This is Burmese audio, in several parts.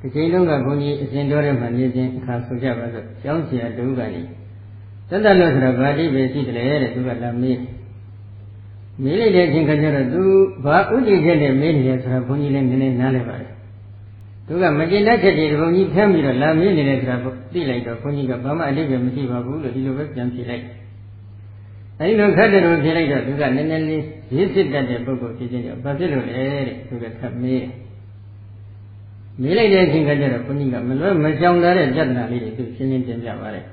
ဒီချိန်လုံးကဘုန်းကြီးအစဉ်တော်ထဲမှာနေခြင်းအခါဆိုကြပါစို့ကျောင်းဆရာတူကနေတတ်တတ်လို့ဆိုတော့ဗာတိပဲရှိတယ်တဲ့သူကလာမေးမေးလိုက်တဲ့အချိန်ခါကျတော့သူဘာဥဒိချက်နဲ့မေးနေတယ်ဆိုတော့ဘုန်းကြီးလည်းနည်းနည်းနားလည်ပါတယ်သူကမကျေနပ်ချက်တွေဘုန်းကြီးဖမ်းပြီးတော့လာမေးနေတယ်ဆိုတာသိလိုက်တော့ဘုန်းကြီးကဘာမှအတိတ်ကမရှိပါဘူးလို့ဒီလိုပဲပြန်ဖြေလိုက်အဲဒီလိုခက်တယ်လို့ဖြေလိုက်တော့သူကနည်းနည်းလေးရစ်စစ်တတ်တဲ့ပုဂ္ဂိုလ်ဖြစ်ခြင်းကြောင့်ဘာဖြစ်လို့လဲတဲ့သူကထပ်မေးတယ် မေးလိုက်တဲ့အချိန်ခါကျတော့ဘုန်းကြီးကမလွဲမကြောင်တဲ့ပြဿနာလေးတွေသူရှင်းရှင်းတင်ပြပါတယ်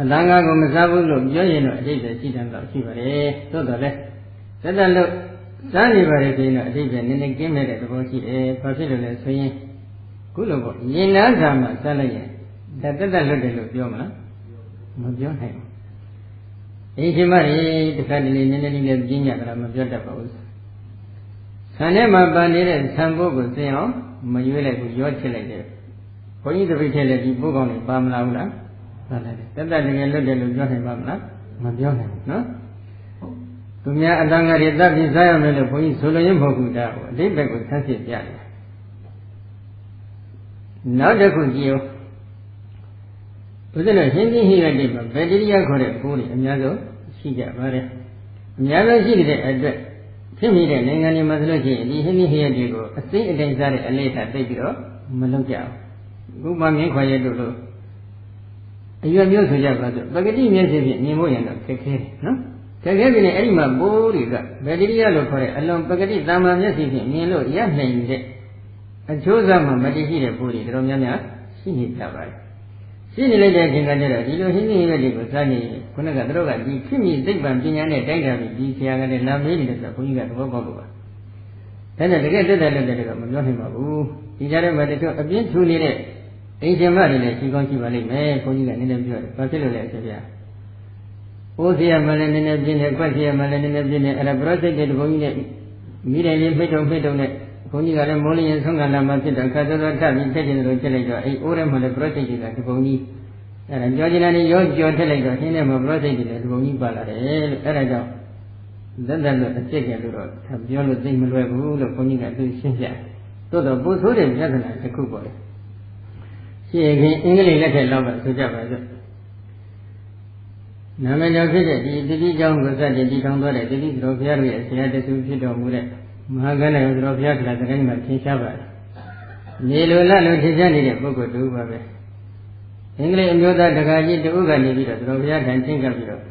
အတန်ငါကိုမစားဘူးလို့ပြောရင်တော့အတိတ်ပဲရှိတယ်တော့ရှိပါတယ်သို့တော်လည်းသက်သက်လို့စားနေပါလေဆိုရင်တော့အတိတ်ပဲနည်းနည်းကင်းမဲ့တဲ့သဘောရှိတယ်ဘာဖြစ်လို့လဲဆိုရင်ခုလိုပေါ့ရင်နာစာမှစားလိုက်ရင်ဒါတက်တက်လွတ်တယ်လို့ပြောမလားမပြောနိုင်ဘူးအင်းရှင်မကြီးတခါတလေနည်းနည်းလေးလည်းပြင်းကြတာမပြောတတ်ပါဘူးဆံထဲမှာပန်နေတဲ့ဆံဘုတ်ကိုသိအောင် မရွေးလိုက်ဘူးရောချစ်လိုက်တယ်ဘုန်းကြီးတပိတ်ထဲလည်းဒီဘုတ်ကောင်းတွေပါမလာဘူးလားပါလာတယ်တက်တက်တကယ်လွတ်တယ်လို့ပြောနိုင်ပါမလားမပြောနိုင်ဘူးနော်သူများအတန်ငါတွေတပ်ပြီးစားရမယ်လို့ဘုန်းကြီးဆိုလိုရင်းမဟုတ်ဘူးဒါကိုအတိတ်ဘက်ကိုဆန်းစစ်ပြတယ်နောက်တစ်ခုကြည့်ဦးဘုရားတို့ဟင်းကြီးဟိရတိမှာဘက်တီးရီးယားခေါ်တဲ့ပိုးတွေအများဆုံးရှိကြပါတယ်အများဆုံးရှိတဲ့အတွက် ဖြစ်မိတဲ့နိုင်ငံတွေမှာဆိုလို့ရှိရင်ဒီဟင်းကြီးဟိရတိကိုအစိမ့်အတိုင်းစားတဲ့အလေးထားသိပြီးတော့မလုပ်ကြဘူးခုမှမြင်းခွာရတို့လို့အရွယ်မျိုးဆိုကြပါစို့ပဂတိမျက်စိဖြင့်မြင်ဖို့ရတော့ခက်ခဲတယ်နော်ခက်ခဲပြီလေအဲ့ဒီမှာပိုးတွေကဘယ်တရိယလို့ခေါ်တဲ့အလွန်ပဂတိတာမန်မျက်စိဖြင့်မြင်လို့ရနိုင်တဲ့အကျိုးစားမှမတည်ရှိတဲ့ပိုးတွေတော်တော်များများရှိနေကြပါတယ် ရှိနေလိုက်တဲ့အချိန်ကကျတော့ဒီလိုဟင်းဟင်းရွက်တွေကိုစားနေခုနကတို့ကဒီဖြစ်မိသိပ္ပံပညာနဲ့တိုက်တာပြီးဒီဆရာကလည်းလာမေးနေတယ်ဆိုတော့ဘုန်းကြီးကသဘောပေါက်လို့ပါဒါနဲ့တကယ်တက်တယ်တက်တယ်တော့မပြောနိုင်ပါဘူးဒီကြားထဲမှာတချို့အပြင်းထူနေတဲ့အိမ်ရှင်မတွေလည်းရှိကောင်းရှိပါလိမ့်မယ်ဘုန်းကြီးကနည်းနည်းပြောတယ်ဘာဖြစ်လို့လဲဆိုပြိုးစီရမလည်းနည်းနည်းပြင်းတယ်၊ကွက်စီရမလည်းနည်းနည်းပြင်းတယ်အဲ့ဒါပရောစိတ်တွေတဘုံကြီးနဲ့မိတယ်လေးဖိတ်တုံဖိတ်တုံနဲ့ ဘုန်းကြီးကလည်းမိုးလင်းရင်ဆုံးကလာမှဖြစ်တော့ခါတော်တော်ထပ်ပြီးထက်တယ်လို့ဖြစ်လိုက်တော့အဲ့အိုးထဲမှာလည်းပရောစိတ်တွေကတဘုံကြီးအဲ့ဒါကြောကျင်တယ်ရောကြောထက်လိုက်တော့ရှင်းထဲမှာပရောစိတ်တွေလည်းတဘုံကြီးပါလာတယ်လို့အဲ့ဒါကြောင့်သက်သက်လို့အဖြစ်ကလို့တော့ပြောလို့သိမလွယ်ဘူးလို့ဘုန်းကြီးကသူရှင်းပြသို့တော့ပူဆိုးတဲ့ပြဿနာတစ်ခုပေါ့လေရှင်းခင်အင်္ဂလိပ်လက်ထက်လောက်ကဆိုကြပါစို့နာမည်ကျော်ဖြစ်တဲ့ဒီတတိကျောင်းကိုစတဲ့ဒီထောင်သွားတဲ့တတိတော်ဘုရားတို့ရဲ့ဆရာတဆူဖြစ်တော်မူတဲ့ မဟာကဏ္ဍရောတော်ဘုရားကလည်းတကိုင်းမှာသင်ရှားပါတယ်။မြေလိုလလိုသင်ရှားနေတဲ့ပုဂ္ဂိုလ်တူပါပဲ။အင်္ဂလိပ်အမျိုးသားတက္ကကြီးတူကနေပြီးတော့တော်ဘုရားထံချင်းကပ်ပြီးတော့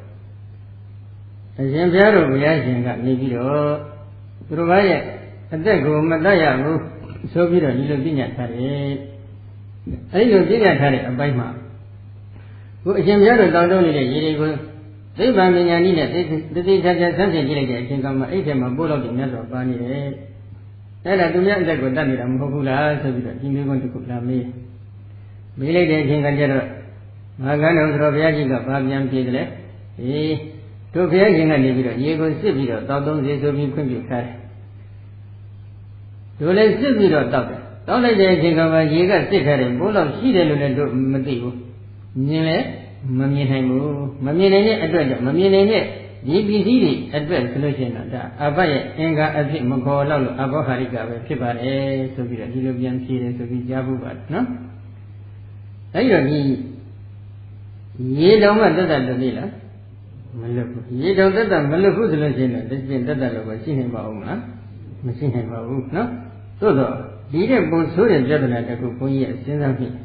အရှင်ဘုရားတို့ဘုရားရှင်ကနေပြီးတော့သူတော်ဘာရဲ့အသက်ကိုမတတ်ရဘူးဆိုပြီးတော့ဒီလိုပြညာထားတယ်။အဲဒီလိုပြညာထားတဲ့အပိုင်းမှာခုအရှင်ဘုရားတို့တောင်းတနေတဲ့ရေတွေကို သိဗ္ဗံပညာနည်းနဲ့သိသိချာချာဆန်းစစ်ကြည့်လိုက်တဲ့အချိန်ကမှအဲ့ထဲမှာပို့တော့တယ်မြတ်စွာပါနေတယ်။အဲ့ဒါသူများအသက်ကိုတတ်နေတာမဟုတ်ဘူးလားဆိုပြီးတော့ဒီမျိုးကွန်းတစ်ခုလာမေးမေးလိုက်တဲ့အချိန်ကကျတော့မဟာကန္တော်ဆိုတော့ဘုရားကြီးကဘာပြန်ပြေတယ်လဲ။အေးတို့ဘုရားရှင်ကနေပြီးတော့ရေကိုစစ်ပြီးတော့တောက်သုံးစေဆိုပြီးခွင့်ပြုထားတယ်။တို့လည်းစစ်ပြီးတော့တောက်တယ်။တောက်လိုက်တဲ့အချိန်ကမှရေကစစ်ထားတယ်ဘိုးတော့ရှိတယ်လို့လည်းတို့မသိဘူး။မြင်လဲ မမြင်နိုင်ဘူးမမြင်နိုင်တဲ့အတွက်ကြောင့်မမြင်နိုင်တဲ့ဒီပစ္စည်းတွေအတွက်ဆိုလို့ရှိရင်တော့ဒါအဘရဲ့အင်္ဂါအဖြစ်မခေါ်တော့လို့အဘောဟာရိကပဲဖြစ်ပါတယ်ဆိုပြီးတော့ဒီလိုပြန်ဖြေတယ်ဆိုပြီးကြားဖို့ပါနော်အဲဒီတော့ဒီရေတောင်ကတက်တက်လို့လေလားမလွတ်ဘူးရေတောင်တက်တက်မလွတ်ဘူးဆိုလို့ရှိရင်တော့ဒီပြင်တက်တက်လို့ပဲရှိနေပါဦးမလားမရှိနိုင်ပါဘူးနော်သို့တော့ဒီတဲ့ပုံဆိုးတဲ့ပြဿနာတခုဘုန်းကြီးရဲ့စဉ်းစားကြည့်စ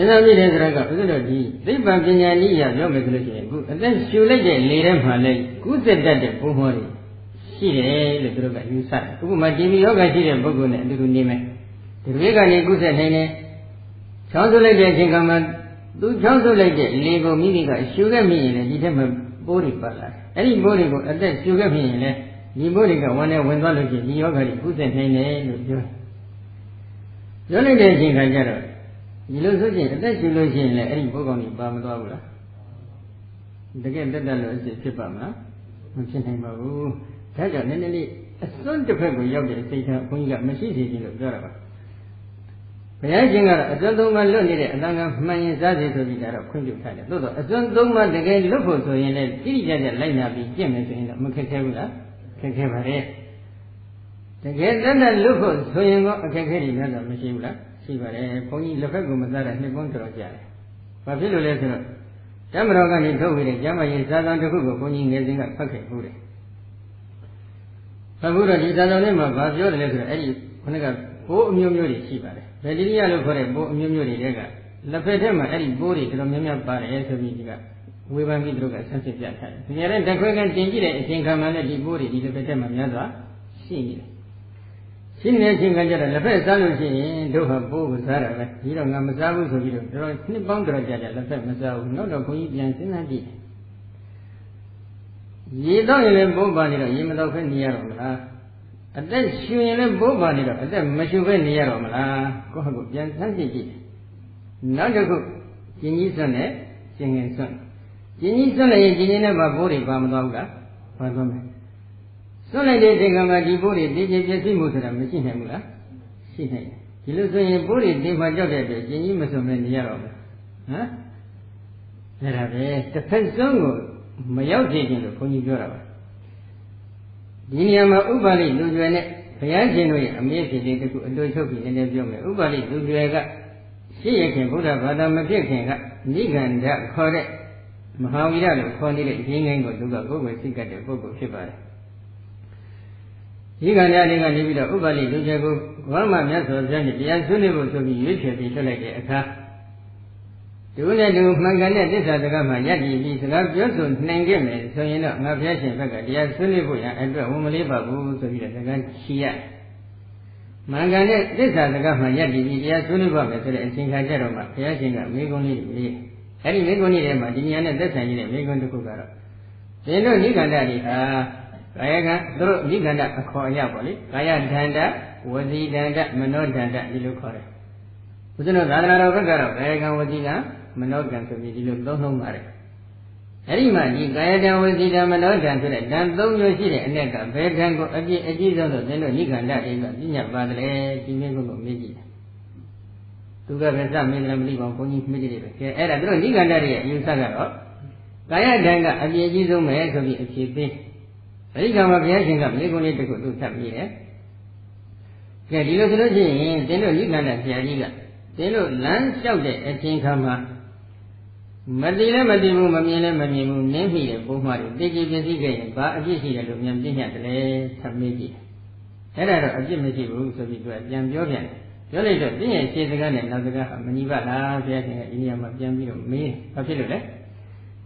ဉ်းစားမိတယ်ဆိုတော့ကဥစ္စာတို့ဒီသိပ္ပံပညာနည်းရပြောမယ်ဆိုလို့ရှိရင်အခုအသက်ရှူလိုက်တဲ့လေထဲမှာလည်းကုသတတ်တဲ့ဘုံဟောတွေရှိတယ်လို့သူတို့ကယူဆတယ်ဥပမာဒီမီယောဂရှိတဲ့ပုဂ္ဂိုလ်နဲ့အတူတူနေမယ်ဒီတွေကနေကုသနိုင်တယ်ချောင်းဆုပ်လိုက်တဲ့အချိန်ကမှသူချောင်းဆုပ်လိုက်တဲ့လေကိုမိမိကရှူခဲ့မိရင်လည်းဒီထက်မှပိုးတွေပတ်လာတယ်အဲ့ဒီပိုးတွေကိုအသက်ရှူခဲ့မိရင်လည်းဒီပိုးတွေကဝင်နေဝင်သွားလို့ရှိရင်ဒီယောဂတွေကုသနိုင်တယ်လို့ပြောတယ်ပြောလိုက်တဲ့အချိန်ခါကျတော့ ဒီလိုဆိုရင်အသက်ရှင်လို့ရှိရင်လည်းအဲ့ဒီဘုကောင်ကြီးပါမသွားဘူးလားတကယ်တက်တက်လို့အစ်ဖြစ်ပါမလားမဖြစ်နိုင်ပါဘူးဒါကြောင့်နည်းနည်းလေးအစွန်းတစ်ဖက်ကိုရောက်တဲ့စိတ်ထားဘုန်းကြီးကမရှိစေချင်လို့ပြောတာပါဘုရားရှင်ကတော့အစွန်းသုံးပါလွတ်နေတဲ့အတန်ကမှန်ရင်စားစေဆိုပြီးတော့ခွင့်ပြုထားတယ်သို့တော့အစွန်းသုံးပါတကယ်လွတ်ဖို့ဆိုရင်လည်းတိတိကျကျလိုက်နာပြီးကျင့်မယ်ဆိုရင်တော့မခက်ခဲဘူးလားခက်ခဲပါလေတကယ်တက်တက်လွတ်ဖို့ဆိုရင်တော့အခက်အခဲတွေများတော့မရှိဘူးလား ရှိပါတယ်ဘုန်းကြီးလက်ဖက်ကမစားတာနှစ်ပေါင်းတော်တော်ကြာတယ်ဘာဖြစ်လို့လဲဆိုတော့တမတော်ကနေထုတ်ပြီးတဲ့ကျမ်းမာရေးစာသံတစ်ခုကိုဘုန်းကြီးငယ်စဉ်ကဖတ်ခဲ့ဘူးတယ်ဖတ်ဘူးတော့ဒီစာသံထဲမှာဘာပြောတယ်လဲဆိုတော့အဲ့ဒီခုနကဘိုးအမျိုးမျိုးတွေရှိပါတယ်ဗေဒိရိယလို့ခေါ်တဲ့ဘိုးအမျိုးမျိုးတွေကလက်ဖက်ထဲမှာအဲ့ဒီဘိုးတွေတော်တော်များများပါတယ်ဆိုပြီးဒီကဝေဖန်ပြီးသူတို့ကဆက်စစ်ပြထားတယ်။ဒီနေ့တခွဲကတင်ကြည့်တဲ့အချိန်ခါမှလည်းဒီဘိုးတွေဒီလက်ဖက်ထဲမှာများစွာရှိနေတယ်။ ရှိနေတဲ့အချိန်ခါကျတော့လက်ဖက်စားလို့ရှိရင်တို့ဟာဘိုးကိုစားတာပဲ။ဒီတော့ငါမစားဘူးဆိုပြီးတော့တော်နှစ်ပေါင်းတော်ကြာကြာလက်ဖက်မစားဘူး။နောက်တော့ခွန်ကြီးပြန်စဉ်းစားကြည့်။ရေတော့ရင်လည်းဘိုးပါနေတော့ရေမတော့ဖက်နေရတော့မလား။အသက်ရှူရင်လည်းဘိုးပါနေတော့အသက်မရှူဖက်နေရတော့မလား။ကိုယ့်ဟာကိုပြန်ဆန်းကြည့်ကြည့်။နောက်တစ်ခုကျင်ကြီးစွန့်နဲ့ကျင်ငယ်စွန့်ကျင်ကြီးစွန့်လိုက်ရင်ကျင်ကြီးနဲ့ပါဘိုးတွေပါမသွားဘူးလားပါသွားမယ် စွန့်လိုက်တဲ့ဒီကံမှာဒီဘိုးတွေတည်ကြည်ပြည့်စုံမှုဆိုတာမရှိနိုင်ဘူးလားရှိနိုင်တယ်ဒီလိုဆိုရင်ဘိုးတွေတင်မှကြောက်တဲ့အတွက်ကျင်ကြီးမစွန့်မဲနေရတော့ဘူးဟမ်အဲ့ဒါပဲတစ်ဖက်ဆုံးကိုမရောက်သေးခြင်းလို့ခွန်ကြီးပြောတာပါဒီနေရာမှာဥပါလိလူကျွယ်နဲ့ဘုရားရှင်တို့ရဲ့အမေဖြစ်တဲ့တခုအတူချုပ်ပြီးနည်းနည်းပြောမယ်ဥပါလိလူကျွယ်ကရှိရခင်ဘုရားဘာသာမဖြစ်ခင်ကနိဂန္ဓခေါ်တဲ့မဟာဝိရလို့ခေါ်နေတဲ့ရင်းငိုင်းကိုသူကကိုယ်ကိုစိတ်ကတဲ့ပုဂ္ဂိုလ်ဖြစ်ပါတယ်။ ဒီကံရတွေကနေပြီးတော့ဥပ္ပါလိလူချက်ကိုဘာမှမြတ်စွာဘုရားနဲ့တရားဆွေးနွေးဖို့ဆိုပြီးရွေးချယ်ပြီးလွှတ်လိုက်တဲ့အခါသူနဲ့သူမှန်ကန်တဲ့သစ္စာစကားမှယက်တည်ပြီးစကားပြောဆိုနိုင်ခဲ့မယ်ဆိုရင်တော့ငါဘုရားရှင်ဘက်ကတရားဆွေးနွေးဖို့ရအတွက်ဝန်မလေးပါဘူးဆိုပြီးတော့စကားချီရတယ်။မှန်ကန်တဲ့သစ္စာစကားမှယက်တည်ပြီးတရားဆွေးနွေးပါမယ်ဆိုတဲ့အချိန်ခါကျတော့မှဘုရားရှင်ကမိကုံးလေးတွေလေးအဲ့ဒီမိဂုဏ်ကြီးထဲမှာဒီဉာဏ်နဲ့သက်ဆိုင်နေတဲ့မိဂုဏ်တစ်ခုကတော့သင်တို့နိခန္ဓတွေဟာ ကာယကံသူတို့နိခန္ဓအခေါ်အရပေါ့လေကာယဒန္တဝစီဒန္တမနောဒန္တဒီလိုခေါ်တယ်ဘုရားတို့သာသနာတော်ဘက်ကတော့ကာယကံဝစီကံမနောကံဆိုပြီးဒီလိုသုံးလုံးပါတယ်အဲ့ဒီမှာဒီကာယတံဝစီတံမနောတံဆိုတဲ့ဓာတ်၃မျိုးရှိတဲ့အ ਨੇ ကဘယ်ဓာတ်ကိုအပြည့်အကြီးဆုံးလို့သင်တို့နိခန္ဓတွေကပြညာပါတယ်ဒီမျိုးကိုမေးကြည့်တယ်သူကပဲစမင်းလည်းမသိပါဘူးဘုန်းကြီးမိကြည့်တယ်ပဲကဲအဲ့ဒါသူတို့နိဂန္ဓရဲ့အယူဆကတော့ကာယတန်ကအပြည့်အကြီးဆုံးပဲဆိုပြီးအဖြေပေး အဲဒီကံမှာဘုရားရှင်ကမိကုံးလေးတစ်ခုသူသတ်ပြီးတယ်ကဲဒီလိုဆိုလို့ရှိရင်တင်းတို့နိဂန္ဓဆရာကြီးကတင်းတို့လမ်းလျှောက်တဲ့အချိန်ခါမှာမသိလည်းမသိဘူးမမြင်လည်းမမြင်ဘူးနင်းမိတဲ့ပုံမှန်တွေသိကြည်ပြသိခဲ့ရင်ဘာအပြစ်ရှိတယ်လို့မြန်ပြညတ်တယ်ဆက်မေးကြည့်အဲ့ဒါတော့အပြစ်မရှိဘူးဆိုပြီးသူကပြန်ပြောပြန်တယ်ပြောလိုက်တော့ပြည့်ရဲ့ရှင်းစကားနဲ့နောက်စကားဟာမညီပါလားဘုရားရှင်ကအိန္ဒိယမှာပြန်ပြီးတော့မေးဘာဖြစ်လို့လဲ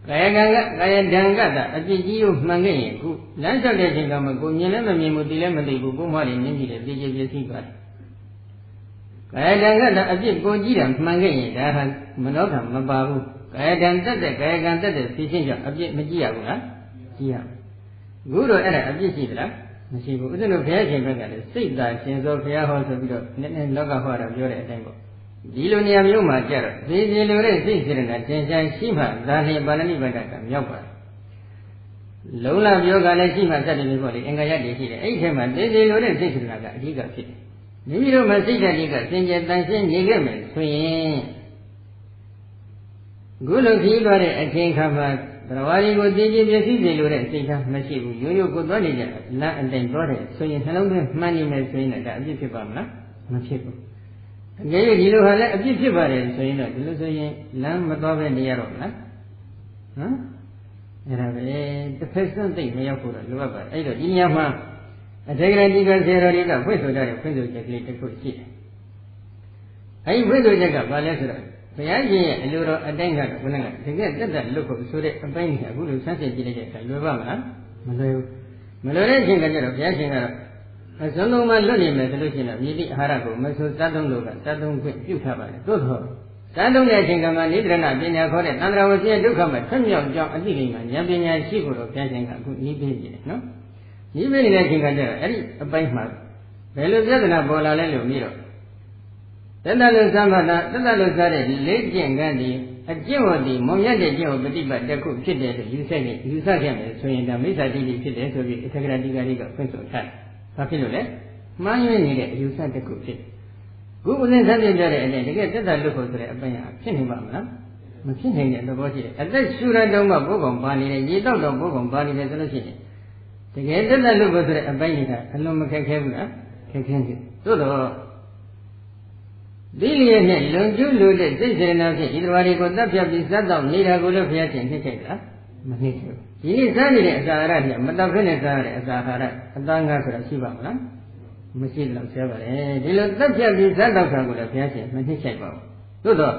ကာယကံကကာယဒံကတာအပြစ်ကြီးကိုမှန်ခဲ့ရင်ခုလမ်းလျှောက်တဲ့ချိန်ကမှကိုမြင်လည်းမမြင်ဘူးသိလည်းမသိဘူးကိုမှလည်းမြင်ကြည့်တယ်သိကြပြည့်စည်ပါတယ်ကာယဒံကတာအပြစ်ကိုကြည့်တာမှန်ခဲ့ရင်ဒါဟာမနောကံမပါဘူးကာယဒံတက်တဲ့ကာယကံတက်တဲ့သိချင်းကြောင့်အပြစ်မကြည့်ရဘူးလားကြည့်ရအခုတော့အဲ့ဒါအပြစ်ရှိသလားမရှိဘူးဥစ္စလို့ဘုရားရှင်ဘက်ကလည်းစိတ်သာရှင်သောဘုရားဟောဆိုပြီးတော့နည်းနည်းလောကဟောတာပြောတဲ့အတိုင်းပေါ့ ဒီလိုနေရာမျိုးမှာကြတော့သေစီလိုတဲ့စိတ်စေတနာသင်္ချာရှိမှသာလျှင်ပါဠိဘက်ကကမြောက်ပါတယ်လုံးလပြောကလည်းရှိမှစတဲ့မျိုးပေါ့လေအင်္ဂါရတည်ရှိတယ်အဲ့ဒီထဲမှာသေစီလိုတဲ့စိတ်စေတနာကအဓိကဖြစ်တယ်မိမိတို့မှာစိတ်ဓာတ်တွေကစင်ကြယ်တန်ရှင်းနေခဲ့မယ်ဆိုရင်ခုလိုခီးသွားတဲ့အချိန်ခါမှာတရားဝါဒီကိုသိချင်းမျက်စိစေလို့တဲ့စိတ်ထားမရှိဘူးရိုးရိုးကိုသွားနေကြလမ်းအတိုင်းသွားတယ်ဆိုရင်နှလုံးသွင်းမှန်းနေမယ်ဆိုရင်လည်းဒါအပြစ်ဖြစ်ပါမလားမဖြစ်ဘူး အကယ်၍ဒီလိုဟာလည်းအပြစ်ဖြစ်ပါတယ်ဆိုရင်တော့ဒီလိုဆိုရင်လမ်းမသွားပဲနေရတော့မလားဟမ်အဲ့ဒါပဲတစ်ဖက်စွန့်သိမရောက်ဖို့တော့လိုအပ်ပါတယ်အဲ့တော့ဒီနေရာမှာအထေကရဒီကဆရာတော်တွေကဖွင့်ဆိုကြတဲ့ဖွင့်ဆိုချက်ကလေးတစ်ခုရှိတယ်အဲ့ဒီဖွင့်ဆိုချက်ကဘာလဲဆိုတော့ဘုရားရှင်ရဲ့အလိုတော်အတိုင်းကတော့ခုနကတကယ်တက်တက်လွတ်ဖို့ဆိုတဲ့အပိုင်းကြီးအခုလိုဆန်းစစ်ကြည့်လိုက်တဲ့အခါလွယ်ပါမလားမလွယ်ဘူးမလွယ်တဲ့အချိန်ကကျတော့ဘုရားရှင်ကတော့ အစွန်းလုံးမှလွတ်နေမယ်ဆိုလို့ရှိရင်တော့မြည်သည့်အာဟာရကိုမဆိုသတ်သုံးလို့ကသတ်သုံးခွင့်ပြုထားပါတယ်သို့သောသတ်သုံးတဲ့အချိန်ကမှနိဒရဏပညာခေါ်တဲ့သံဃာဝစီရဲ့ဒုက္ခမှာထွတ်မြောက်ကြောင်းအသိဉာဏ်မှာဉာဏ်ပညာရှိဖို့တော့ဘုရားရှင်ကအခုဤပေးနေတယ်နော်ဤပေးနေတဲ့အချိန်ကကျတော့အဲ့ဒီအပိုင်းမှာဘယ်လိုပြဿနာပေါ်လာလဲလို့ပြီးတော့တတလူသမထတတလူစားတဲ့လေးကျင့်ကန်းဒီအကျင့်ဝတ်ဒီမုံရတဲ့ကျင့်ဝတ်ပฏิပတ်တစ်ခုဖြစ်တယ်လို့ယူဆနေယူဆခဲ့မယ်ဆိုရင်ဒါမိစ္ဆာတိတိဖြစ်တယ်ဆိုပြီးအထက်ကရာတိကာရိကဖွင့်ဆိုထားတယ်။ ဘာဖြစ်လို့လဲ။မှားယွင်းနေတဲ့အယူဆတစ်ခုဖြစ်တယ်။ခုဦးဇင်းသတ်ပြကြတဲ့အတိုင်းတကယ်တက်တာလွတ်ဖို့ဆိုတဲ့အပိုင်းဟာဖြစ်နေပါမလား။မဖြစ်နိုင်တဲ့သဘောရှိတယ်။အသက်ရှူရတုံးကဘုက္ကောင်ပါနေတယ်ရေတော့တော့ဘုက္ကောင်ပါနေတယ်ဆိုလို့ရှိရင်တကယ်တက်တာလွတ်ဖို့ဆိုတဲ့အပိုင်းကြီးကအလွန်မခက်ခဲဘူးလား။ခက်ခဲဖြစ်သို့တော့ဒီလျက်နဲ့လွန်ကျူးလို့တဲ့စိတ်စေနာဖြင့်ဒီတော်တွေကိုတတ်ပြပြီးစတ်တော့နေတာကိုလည်းဘုရားရှင်နှိမ့်ခဲ့တာ မနှိမ့်ခဲ့ဘူးဒီနေ့စားနေတဲ့အစာအာဟာရကမတတ်ဖက်နဲ့စားရတဲ့အစာအာဟာရအသားငါဆိုတာရှိပါမလားမရှိတော့ဆဲပါတယ်ဒီလိုတတ်ပြပြီးစတ်တော့တာကိုလည်းဘုရားရှင်မနှိမ့်ခဲ့ပါဘူးသို့တော့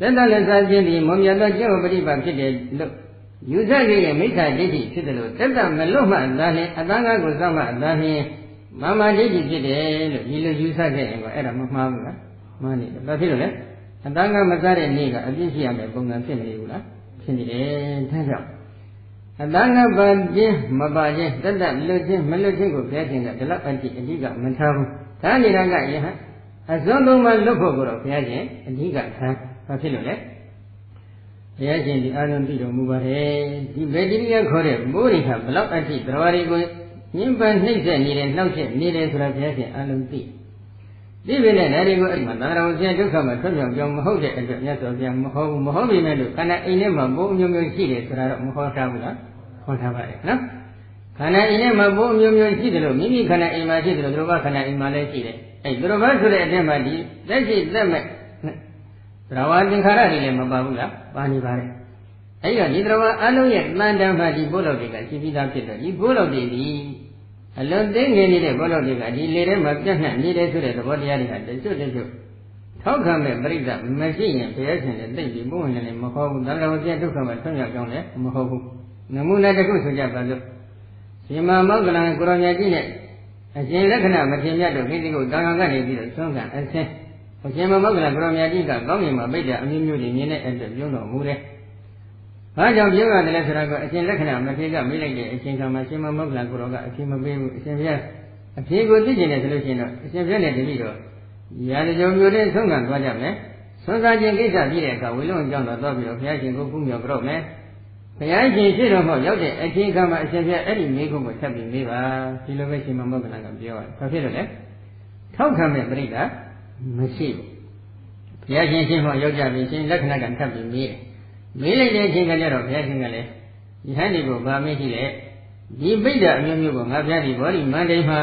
တတလည်းစားခြင်းဒီမုံမြတ်သောကျင့်ဝပရိပါဖြစ်တယ်လို့ယူဆခဲ့ရဲ့မိစ္ဆာဒိဋ္ဌိဖြစ်တယ်လို့တတမလွတ်မှသာလျှင်အသားငါကိုစောင့်မှသာလျှင်မာမဒိဋ္ဌိဖြစ်တယ်လို့ဒီလိုယူဆခဲ့ရင်ကအဲ့ဒါမမှားဘူးလားမှားနေတယ်ဘာဖြစ်လို့လဲအသားငါမစားတဲ့နေ့ကအပြစ်ရှိရမယ်ပုံစံဖြစ်နေဘူးလားဖြစ်နေတယ်ဒါကြောင့် အသားငါပါခြင်းမပါခြင်းတတလွတ်ခြင်းမလွတ်ခြင်းကိုပြောခြင်းကဒီလောက်အတိအဓိကမထားဘူးဒါနေတာကယဟအစွန်းသုံးပါလွတ်ဖို့ကိုတော့ဘုရားရှင်အဓိကထားဘာဖြစ်လို့လဲဘုရားရှင်ဒီအာရုံပြုတော်မူပါတယ်ဒီဗေဒိရိယခေါ်တဲ့မိုးရိခဘလောက်အထိတရားတွေကိုညှဉ်းပန်းနှိမ့်ဆက်နေတယ်နှောက်ချက်နေတယ်ဆိုတာဘုရားရှင်အာရုံသိ ဒီပဲနဲ့ဒါတွေကိုအဲ့မှာသံဃာတော်ဆရာဒုက္ခမှာထွတ်မြောက်ကြောင်းမဟုတ်တဲ့အတွက်မြတ်စွာဘုရားမဟုတ်ဘူးမဟုတ်ပြီမဲ့လို့ခန္ဓာအိမ်ထဲမှာဘိုးအမျိုးမျိုးရှိတယ်ဆိုတာတော့မဟောထားဘူးလားဟောထားပါတယ်နော်ခန္ဓာအိမ်ထဲမှာဘိုးအမျိုးမျိုးရှိတယ်လို့မိမိခန္ဓာအိမ်မှာရှိတယ်လို့သူတို့ကခန္ဓာအိမ်မှာလည်းရှိတယ်အဲ့သူတို့ကဆိုတဲ့အတင်းမှာဒီလက်ရှိသက်မဲ့သရဝသင်္ခါရတွေလည်းမပါဘူးလားပါနေပါတယ်အဲ့တော့ဒီသရဝအလုံးရဲ့တန်တန်မှဒီဘိုးတော်တွေကရှိပြီးသားဖြစ်တော့ဒီဘိုးတော်တွေဒီ အလွန်သိငယ်နေတဲ့ဘိုးတော်တွေကဒီလေထဲမှာပြန့်နှံ့နေတယ်ဆိုတဲ့သဘောတရားတွေကတချို့တချို့ထောက်ခံမဲ့ပြိဿမရှိရင်ဘုရားရှင်လည်းသိပြီးပုံဝင်လည်းမဟုတ်ဘူးသံဃာဝပြဒုက္ခမှာထွံ့ရောက်ကြောင်းလည်းမဟုတ်ဘူးနမူနာတစ်ခုဆိုကြပါစို့ရှင်မမောက္ကလံကိုရောင်မြတ်ကြီးနဲ့အရှင်လက္ခဏာမထေမြတ်တို့ခိတိကိုတာဃာကနေပြီးတော့သုံးကန်အဆင်းအရှင်မမောက္ကလကိုရောင်မြတ်ကြီးကကောင်းကင်မှာပိတ်တဲ့အမျိုးမျိုးတွေမြင်တဲ့အတွက်ပြုံးတော်မူတယ်။ ဘာကြောင့်ပြုံးရတယ်လဲဆိုတော့အရှင်လက္ခဏာမထေကမေးလိုက်တဲ့အချိန်ခါမှာရှင်မမောက္ကလကိုရောကအရှင်မပေးဘူးအရှင်ဘုရားအဖြေကိုသိကျင်တယ်ဆိုလို့ရှိရင်တော့အရှင်ဘုရားနဲ့တပည့်တော်ရာဇကြုံမျိုးနဲ့ဆုံးခံသွားကြမယ်။ဆွမ်းစားခြင်းကိစ္စပြီးတဲ့အခါဝေလုံးအကြောင်းတော့သွားပြီးတော့ဘုရားရှင်ကိုဖူးမြော်ကြတော့မယ်။ဘုရားရှင်ရှိတော်မှရောက်တဲ့အချိန်ခါမှာအရှင်ဘုရားအဲ့ဒီမိကုံကိုဆက်ပြီးမေးပါဒီလိုပဲရှင်မမောက္ကလကပြောရတယ်။ဘာဖြစ်လို့လဲ။ထောက်ခံမဲ့ပြိဋ္ဌာမရှိဘူး။ဘုရားရှင်ရှင်ဟောရောက်ကြပြီရှင်လက္ခဏာကထပ်ပြီးမေးတယ်။ မေးလိုက်တဲ့အချိန်ကကျတော့ဘုရားရှင်ကလည်းယဟန်ဒီကိုဗာမေးရှိတယ်။ဒီပိဋ္ဌာအမျိုးမျိုးကိုငါဘုရားဒီဘောဓိမန္တိမှာ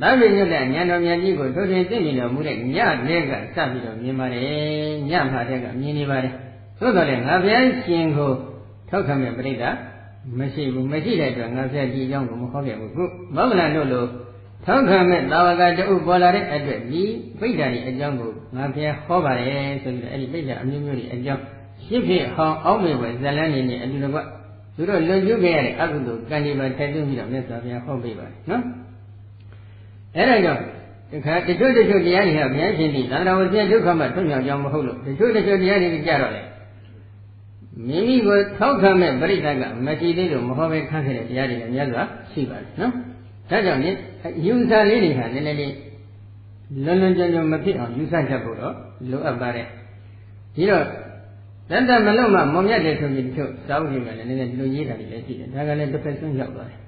သဗ္ဗညုတ္တဉာဏ်တော်မြတ်ကြီးကိုထိုးထွင်းသိမြင်တော်မူတဲ့ညတဲ့ကစပြီးတော့မြင်ပါတယ်။ညမှာတဲ့ကမြင်နေပါတယ်။သို့တော်လည်းငါဘုရားရှင်ကိုထောက်ခံမဲ့ပြိဋ္ဌာမရှိဘူးမရှိတဲ့အတွက်ငါဘုရားဒီအကြောင်းကိုမဟောခဲ့ဘူးခုမောဂလန်တို့လိုထောက်ခံမဲ့သာဝကတူပေါ်လာတဲ့အတွက်ဒီပိဋ္ဌာဒီအကြောင်းကိုငါဘုရားဟောပါတယ်ဆိုပြီးတော့အဲ့ဒီပိဋ္ဌာအမျိုးမျိုးတွေအကြောင်း ရှင်းဖြစ်ဟောင်းအောက်မေဝဇလန်းနေနဲ့အတူတကွသူတို့လွန်ကျူးခဲ့ရတဲ့အကုသိုလ်ကံဒီမှာထည့်သွင်းပြီးတော့မြတ်စွာဘုရားဟောပေးပါတယ်နော်အဲ့ဒါကြောင့်တခါတချို့တချို့တရားတွေဟာဘုရားရှင်ဒီသန္တာဝဇ္ဇဒုက္ခမှထွံ့မြောက်ကြောင်းမဟုတ်လို့တချို့တချို့တရားတွေကြတော့လေမိမိကိုထောက်ခံမဲ့ပရိသတ်ကမရှိသေးလို့မဟောပဲခန့်ခဲ့တဲ့တရားတွေလည်းများစွာရှိပါတယ်နော်ဒါကြောင့်ယူဆလေးတွေဟာနည်းနည်းလေးလွန်လွန်ကျွံကျွံမဖြစ်အောင်ယူဆတတ်ဖို့တော့လိုအပ်ပါတယ်ဒီတော့ တန်တမလုံးမှမုံမြတ်တယ်ဆိုပြီးတချို့စာအုပ်တွေကလည်းနည်းနည်းဒီလိုရေးတာတွေလည်းရှိတယ်ဒါကလည်းတစ်ဖက်ဆွန်းရောက်သွားတယ်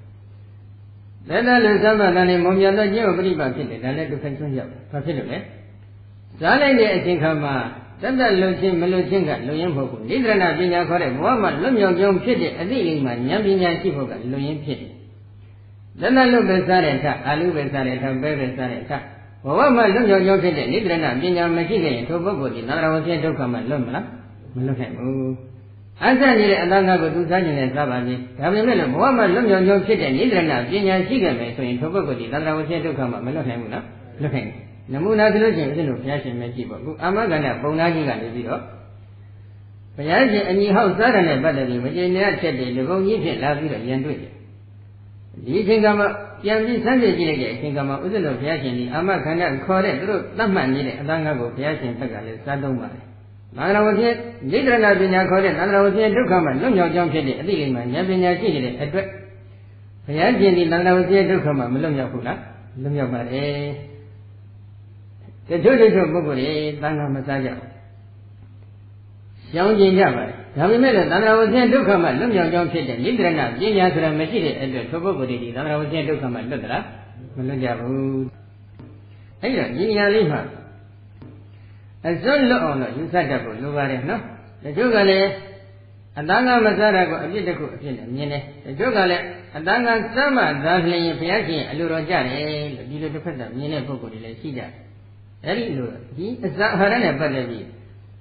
တန်တလူသဗ္ဗတန်နေမုံမြတ်သောကျင့်ဝပရိပါဖြစ်တယ်ဒါလည်းတစ်ဖက်ဆွန်းရောက်တယ်ဘာဖြစ်လို့လဲဇားလိုက်တဲ့အချိန်ခါမှာတတ်တတ်လွတ်ခြင်းမလွတ်ခြင်းကလွတ်ရင်မဟုတ်ဘူးနိဒရဏပညာခေါ်တဲ့ဘဝမှာလွတ်မြောက်ကြောင်းဖြစ်တဲ့အသိလိမ္မာဉာဏ်ပညာရှိဖို့ကလွတ်ရင်ဖြစ်တယ်တတ်တတ်လွတ်ပဲစားတဲ့အခါအာလူပဲစားတဲ့အခါပဲပဲစားတဲ့အခါဘဝမှာလွတ်မြောက်ကြောင်းဖြစ်တဲ့နိဒရဏပညာမရှိခဲ့ရင်ထိုပုဂ္ဂိုလ်ဒီနာရဝဆင်းဒုက္ခမှာလွတ်မလား မလွတ်နိုင်ဘူးအဆန်နေတဲ့အတန်းကားကိုသူစားခြင်းနဲ့စားပါလိမ့်ဒါပေမဲ့လည်းဘဝမှာလွတ်မြောက်ကြောင်းဖြစ်တဲ့နိဒရဏပညာရှိခဲ့မယ်ဆိုရင်ထိုပုဂ္ဂိုလ်ဒီသန္တရာဝဆင်းဒုက္ခမှာမလွတ်နိုင်ဘူးလားလွတ်နိုင်တယ်နမူနာဆိုလို့ရှိရင်ဦးဇင်းတို့ဘုရားရှင်ပဲကြည့်ပေါ့အခုအာမဂန္ဓပုံနာကြီးကနေပြီးတော့ဘုရားရှင်အညီဟောက်စားတယ်နဲ့ပတ်သက်ပြီးမကျေနပ်ချက်တွေလူကုန်ကြီးဖြစ်လာပြီးတော့ရန်တွေ့တယ်ဒီအချိန်ကမှပြန်ပြီးဆန်းပြေကြည့်လိုက်တဲ့အချိန်ကမှဦးဇင်းတို့ဘုရားရှင်ဒီအာမခန္ဓာခေါ်တဲ့သူတို့သတ်မှတ်နေတဲ့အတန်းကားကိုဘုရားရှင်ဘက်ကလည်းစားသုံးပါတယ် သန္တရာဝဖြစ်နိဒရဏပညာခေါ်တဲ့သန္တရာဝဖြစ်ဒုက္ခမှလွတ်မြောက်ကြောင်းဖြစ်တဲ့အသိဉာဏ်မှဉာဏ်ပညာရှိနေတဲ့အတွက်ဘုရားရှင်ဒီသန္တရာဝဖြစ်ဒုက္ခမှမလွတ်မြောက်ဘူးလားလွတ်မြောက်ပါတယ်တချို့တချို့ပုဂ္ဂိုလ်တွေသံဃာမစားကြဘူးရှောင်ကျင်ကြပါတယ်ဒါပေမဲ့လည်းသန္တရာဝဆင်းဒုက္ခမှလွတ်မြောက်ကြောင်းဖြစ်တဲ့နိဒရဏပညာဆိုတာမရှိတဲ့အတွက်ထိုပုဂ္ဂိုလ်တွေဒီသန္တရာဝဆင်းဒုက္ခမှလွတ်သလားမလွတ်ကြဘူးအဲ့တော့ဒီနေရာလေးမှာ အစွန်းလွတ်အောင်လို့ယူဆတတ်ဖို့လိုပါတယ်နော်တချို့ကလည်းအတန်းကမစားတာကိုအပြစ်တစ်ခုအဖြစ်နဲ့မြင်တယ်တချို့ကလည်းအတန်းကစမ်းမှသာလျင်ဘုရားရှင်အလိုတော်ကြတယ်လို့ဒီလိုတစ်ဖက်သာမြင်တဲ့ပုဂ္ဂိုလ်တွေလည်းရှိကြတယ်အဲ့ဒီလိုဒီအစအာဟာရနဲ့ပတ်သက်ပြီး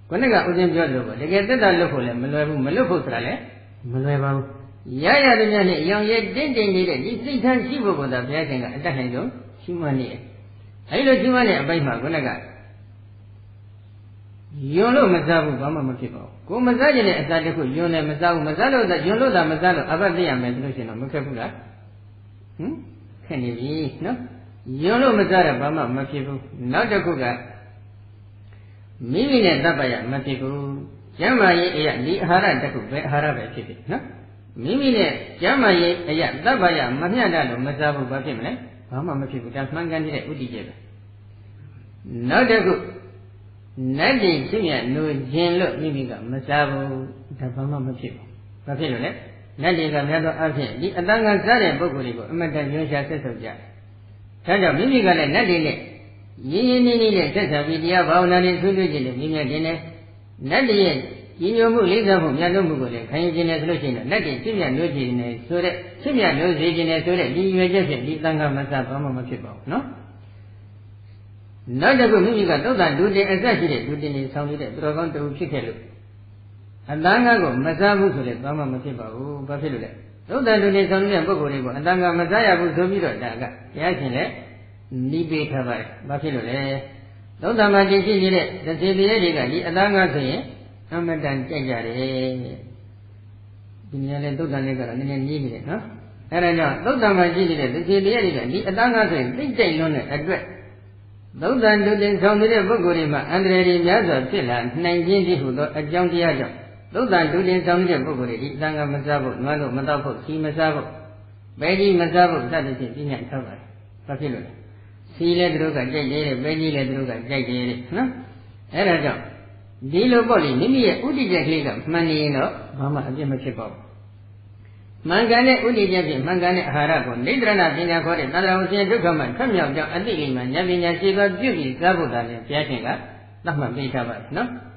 ခုနကဦးဇင်းပြောသလိုပေါ့တကယ်သက်တာလွတ်ဖို့လည်းမလွယ်ဘူးမလွတ်ဖို့ဆိုတာလည်းမလွယ်ပါဘူးရရတဲ့များနဲ့အယောင်ရဲတင့်တင့်နေတဲ့ဒီစိတ်ထားရှိဖို့ကသာဘုရားရှင်ကအတတ်နိုင်ဆုံးရှိမှနေတယ်အဲဒီလိုရှိမှနေအပိုင်းမှာခုနက ယွန်းလို့မစားဘူးဘာမှမဖြစ်ပါဘူးကိုမစားကျင်တဲ့အစာတစ်ခုယွန်းလည်းမစားဘူးမစားလို့ယွန်းလို့သာမစားလို့အဘတ်သိရမယ်ဆိုလို့ရှိရင်တော့မခက်ဘူးလားဟင်ခက်နေပြီနော်ယွန်းလို့မစားတော့ဘာမှမဖြစ်ဘူးနောက်တစ်ခုကမိမိနဲ့တပ်ပရမဖြစ်ဘူးကျမ်းမာရေးအရာဒီအာဟာရတစ်ခုပဲအာဟာရပဲဖြစ်ဖြစ်နော်မိမိနဲ့ကျမ်းမာရေးအရာတပ်ပရမမျှတလို့မစားဘူးဘာဖြစ်မလဲဘာမှမဖြစ်ဘူးဒါမှန်ကန်တဲ့ဥတည်ကျပဲနောက်တစ်ခု နတ်ပြည်ဖြစ်မြနိုခြင်းလို့မိမိကမစားဘူးဒါဘာမှမဖြစ်ဘူးဘာဖြစ်လို့လဲနတ်တွေကများသောအားဖြင့်ဒီအတန်ကစားတဲ့ပုဂ္ဂိုလ်တွေကိုအမတန်ညွှန်ရှာဆက်ဆုပ်ကြတယ်ဒါကြောင့်မိမိကလည်းနတ်တွေနဲ့ရင်းရင်းနှီးနှီးနဲ့ဆက်ဆံပြီးတရားဘာဝနာနဲ့ဆွေးနွေးခြင်းနဲ့မြင်မြတ်ခြင်းနဲ့နတ်တွေရဲ့ညီညွတ်မှုလေးစားမှုမြတ်လို့မှုကိုလည်းခံယူခြင်းနဲ့ဆိုလို့ရှိရင်လက်တွေဖြစ်မြတ်လို့ခြင်းနဲ့ဆိုတဲ့ဖြစ်မြတ်လို့စေခြင်းနဲ့ဆိုတဲ့ဒီရွယ်ချက်ဖြင့်ဒီတန်ခါမစားဘာမှမဖြစ်ပါဘူးနော် နောက်တစ်ခုမိမိကသုတ်တန်ဒုတင်အဆက်ရှိတဲ့ဒုတင်နေဆောင်နေတဲ့သူတော်ကောင်းတူဖြစ်ခဲ့လို့အတန်းကကိုမစားဘူးဆိုလည်းဘာမှမဖြစ်ပါဘူးဘာဖြစ်လို့လဲသုတ်တန်ဒုတင်ဆောင်နေတဲ့ပုဂ္ဂိုလ်တွေကိုအတန်းကမစားရဘူးဆိုပြီးတော့ဒါကဘုရားရှင်လည်းနိဗ္ဗေထားပါတယ်ဘာဖြစ်လို့လဲသုတ်တန်မှာကျင့်ရှိနေတဲ့သတိတရားတွေကဒီအတန်းကဆိုရင်အမတန်ကြိုက်ကြတယ်ဒီနေရာလဲသုတ်တန်လေးကတော့နည်းနည်းကြီးနေတယ်နော်အဲဒါကြောင့်သုတ်တန်မှာရှိနေတဲ့သတိတရားတွေကဒီအတန်းကဆိုရင်သိကြိုက်လွန်းတဲ့အတွက် သုဒ္ဓံတုတင်ဆောင်နေတဲ့ပုဂ္ဂိုလ်တွေမှာအန္တရာယ်တွေများစွာဖြစ်လာနိုင်ခြင်းဒီဟုသောအကြောင်းတရားကြောင့်သုဒ္ဓံတုတင်ဆောင်နေတဲ့ပုဂ္ဂိုလ်တွေဒီအတန်ကမစားဖို့နွားလို့မတော့ဖို့စီမစားဖို့ပဲကြီးမစားဖို့စသဖြင့်ပြညာထားပါတယ်။ဘာဖြစ်လို့လဲ။စီလည်းသူတို့ကကြိုက်တယ်တဲ့ပဲကြီးလည်းသူတို့ကကြိုက်တယ်တဲ့နော်။အဲဒါကြောင့်ဒီလိုပေါ့လေမိမိရဲ့ဥဒိကြက်ကလေးကမှန်နေရင်တော့ဘာမှအပြစ်မဖြစ်ပါဘူး မှန်ကန်တဲ့ဥဒိချက်ဖြင့်မှန်ကန်တဲ့အာဟာရကိုနိဒရဏပညာခေါ်တဲ့သံဃာဝဆင်းဒုက္ခမှထွက်မြောက်ကြောင်းအတိအိမ်မှာဉာဏ်ပညာရှိသောပြုပြီးစားဖို့တာလည်းဘုရားရှင်ကသတ်မှတ်ပေးထားပါတယ်နော်။